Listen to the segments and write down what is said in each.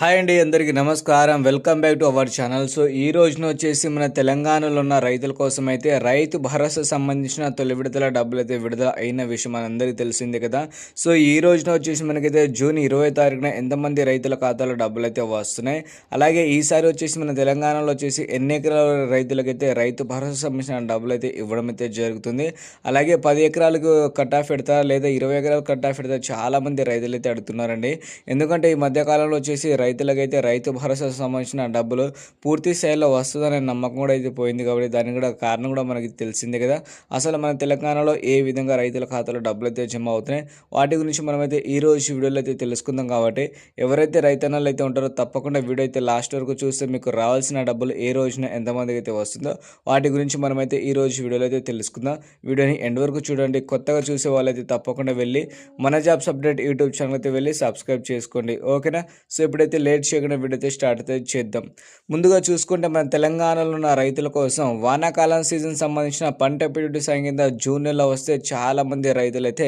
Hi అండి అందరికీ నమస్కారం. Welcome back to our channel. So ఈ రోజున వచ్చేసి మన తెలంగాణలో ఉన్న రైతుల కోసం అయితే రైతు భరోసా సంబంధించిన తొలి విడతల డబ్బులు అయితే విడుదల అయిన విషయం మనందరికీ తెలిసిందే కదా. సో ఈ రోజున వచ్చేసి మనకైతే జూన్ ఇరవై తారీఖున ఎంతమంది రైతుల ఖాతాలో డబ్బులు అయితే వస్తున్నాయి. అలాగే ఈసారి వచ్చేసి మన తెలంగాణలో వచ్చేసి ఎన్ని ఎకరాల రైతులకైతే రైతు భరోసా సంబంధించిన డబ్బులు అయితే ఇవ్వడం అయితే జరుగుతుంది. అలాగే పది ఎకరాలకు కట్ ఆఫ్ పెడతారా లేదా ఇరవై ఎకరాలకు కట్ ఆఫ్ పెడతారా చాలామంది రైతులు అయితే అడుగుతున్నారండి. ఎందుకంటే ఈ మధ్యకాలంలో వచ్చేసి రైతులకైతే రైతు భరోసాకు సంబంధించిన డబ్బులు పూర్తి స్థాయిలో వస్తుందనే నమ్మకం కూడా అయితే పోయింది కాబట్టి దానికి కూడా కారణం కూడా మనకి తెలిసిందే కదా. అసలు మన తెలంగాణలో ఏ విధంగా రైతుల ఖాతాలో డబ్బులు అయితే జమ అవుతున్నాయి? వాటి గురించి మనమైతే ఈ రోజు వీడియోలో అయితే తెలుసుకుందాం కాబట్టి ఎవరైతే రైతన్నలు అయితే ఉంటారో తప్పకుండా వీడియో అయితే లాస్ట్ వరకు చూస్తే మీకు రావాల్సిన డబ్బులు ఏ రోజున ఎంతమందికి అయితే వస్తుందో వాటి గురించి మనమైతే ఈ రోజు వీడియోలో అయితే తెలుసుకుందాం. వీడియోని ఎండ్ వరకు చూడండి. కొత్తగా చూసే వాళ్ళైతే తప్పకుండా వెళ్ళి మన జాబ్స్ అప్డేట్ యూట్యూబ్ ఛానల్ అయితే వెళ్ళి సబ్స్క్రైబ్ చేసుకోండి. ఓకేనా? సో ఇప్పుడైతే లేట్ చేయకుండా వీడియో స్టార్ట్ అయితే చేద్దాం. ముందుగా చూసుకుంటే మన తెలంగాణలో ఉన్న రైతుల కోసం వానాకాలం సీజన్ సంబంధించిన పంట పెట్టుబడి సాయం కింద జూన్ నెలలో వస్తే చాలామంది రైతులు రైతులైతే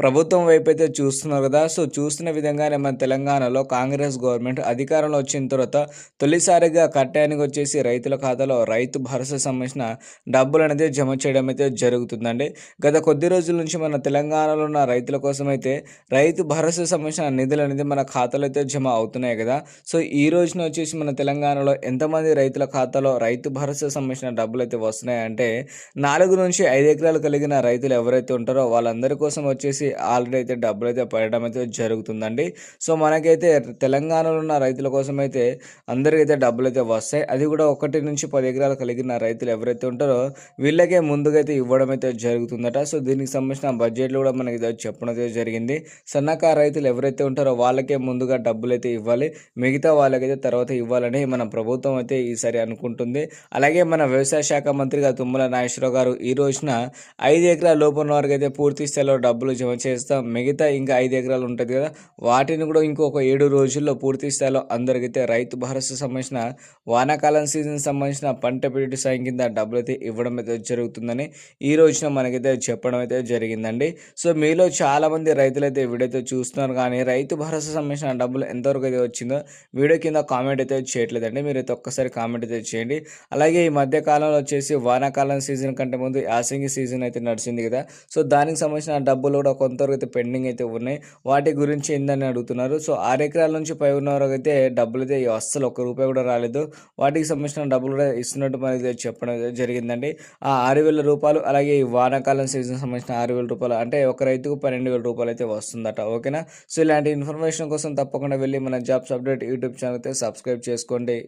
ప్రభుత్వం వైపు అయితే చూస్తున్నారు కదా. సో చూస్తున్న విధంగానే మన తెలంగాణలో కాంగ్రెస్ గవర్నమెంట్ అధికారంలో వచ్చిన తర్వాత తొలిసారిగా కట్టానికి వచ్చేసి రైతుల ఖాతాలో రైతు భరోసా సంబంధించిన డబ్బులు అనేది జమ చేయడం అయితే జరుగుతుందండి. గత కొద్ది రోజుల నుంచి మన తెలంగాణలో ఉన్న రైతుల కోసం అయితే రైతు భరోసా సంబంధించిన నిధులు అనేది మన ఖాతాలో అయితే జమ అవుతున్నాయి కదా. సో ఈ రోజున వచ్చేసి మన తెలంగాణలో ఎంతమంది రైతుల ఖాతాలో రైతు భరోసా సంబంధించిన డబ్బులు అయితే వస్తున్నాయంటే నాలుగు నుంచి ఐదు ఎకరాలు కలిగిన రైతులు ఎవరైతే ఉంటారో వాళ్ళందరి కోసం వచ్చేసి ఆల్రెడీ అయితే డబ్బులు అయితే పడడం అయితే జరుగుతుందండి. సో మనకైతే తెలంగాణలో ఉన్న రైతుల కోసం అయితే అందరికైతే డబ్బులు అయితే వస్తాయి. అది కూడా ఒకటి నుంచి పది ఎకరాలు కలిగిన రైతులు ఎవరైతే ఉంటారో వీళ్ళకే ముందుగా అయితే ఇవ్వడం అయితే జరుగుతుందట. సో దీనికి సంబంధించిన బడ్జెట్లు కూడా మనకి చెప్పడం అయితే జరిగింది. సన్నకారు రైతులు ఎవరైతే ఉంటారో వాళ్ళకే ముందుగా డబ్బులు అయితే ఇవ్వాలి. మిగతా వాళ్ళకైతే తర్వాత ఇవ్వాలని మన ప్రభుత్వం అయితే ఈసారి అనుకుంటుంది. అలాగే మన వ్యవసాయ శాఖ మంత్రిగా తుమ్మల నాగేశ్వరరావు గారు ఈ రోజున ఐదు ఎకరాల లోపల వారికి అయితే పూర్తి స్థాయిలో డబ్బులు జమ చేస్తాం. మిగతా ఇంకా ఐదు ఎకరాలు ఉంటుంది కదా వాటిని కూడా ఇంకొక ఏడు రోజుల్లో పూర్తి స్థాయిలో అందరికైతే రైతు భరోసా సంబంధించిన వానాకాలం సీజన్ సంబంధించిన పంట పెట్టుబడి సాయం కింద డబ్బులు అయితే ఇవ్వడం అయితే జరుగుతుందని ఈ రోజున మనకైతే చెప్పడం అయితే జరిగిందండి. సో మీలో చాలామంది రైతులైతే రైతులు అయితే వీడైతే చూస్తున్నారు. కానీ రైతు భరోసా సంబంధించిన డబ్బులు ఎంతవరకు అయితే వచ్చి వచ్చిందో వీడియో కింద కామెంట్ అయితే చేయట్లేదండి. మీరు అయితే ఒక్కసారి కామెంట్ అయితే చేయండి. అలాగే ఈ మధ్య కాలంలో వచ్చేసి వానాకాలం సీజన్ కంటే ముందు యాసంగి సీజన్ అయితే నడిచింది కదా. సో దానికి సంబంధించిన డబ్బులు కూడా కొంతవరకు అయితే పెండింగ్ అయితే ఉన్నాయి. వాటి గురించి ఏందని అడుగుతున్నారు. సో ఆరు ఎకరాల నుంచి పై ఉన్న వరకు అయితే డబ్బులు అయితే అస్సలు ఒక్క రూపాయి కూడా రాలేదు. వాటికి సంబంధించిన డబ్బులు కూడా ఇస్తున్నట్టు మనకి చెప్పడం జరిగిందండి. ఆ ఆరు వేల రూపాయలు అలాగే ఈ వానాకాలం సీజన్ సంబంధించిన ఆరు వేల రూపాయలు అంటే ఒక రైతుకు పన్నెండు వేల రూపాయలు అయితే వస్తుందట. ఓకేనా? సో ఇలాంటి ఇన్ఫర్మేషన్ కోసం తప్పకుండా వెళ్ళి మన జాబ్స్ అప్డేట్ యూట్యూబ్ ఛానల్ అయితే సబ్స్క్రైబ్ చేసుకోండి.